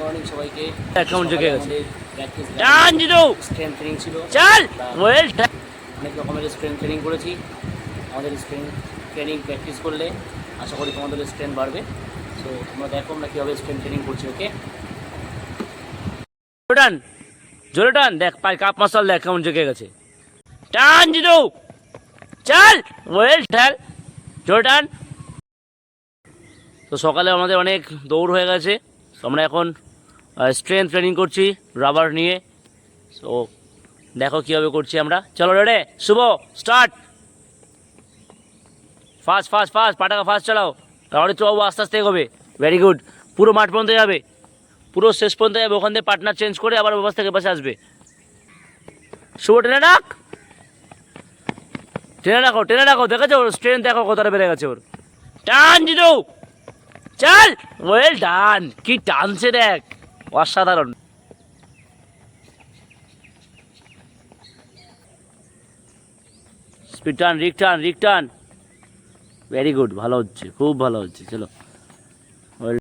Morning সবাইকে। জেগে গেছে? জিতু! ট্রেনিং ছিল। চল! ওয়েল অনেক রকমের ট্রেনিং করেছি। আমাদের ট্রেনিং প্র্যাকটিস করলে আশা করি তোমাদের বাড়বে। সো তোমরা দেখো আমরা কীভাবে ট্রেনিং করছি ওকে জোরে টান জোরে টান দেখ পাই কাপ মাসাল দেখ কেমন জেগে গেছে। টান জিতু! চল! ওয়েল ঠাল জোরে টান তো সকালে আমাদের অনেক দৌড় হয়ে গেছে। আমরা এখন স্ট্রেংথ ট্রেনিং করছি রাবার নিয়ে। তো দেখো কীভাবে করছি আমরা। চলো রেডে, Shubho start fast fast fast পাটাকা fast চালাও। তাহলে চলবো আস্তে আস্তে এগোবে। ভেরি গুড পুরো মাঠ পর্যন্ত যাবে। পুরো শেষ পর্যন্ত যাবে। ওখান থেকে পার্টনার চেঞ্জ করে আবার ওপাশ থেকে পাশে আসবে। শুভ, টেনে ডাক টেনে রাখো টেনে রাখো। দেখেছ? ওর স্ট্রেন দেখো কতটা বেড়ে গেছে ওর। টান জিতু। চল। ওয়েল ডান কি টানছে দেখ। অসাধারণ। স্পিড টান রিক টান রিক টান ভেরি গুড ভালো হচ্ছে, খুব ভালো হচ্ছে, চলো।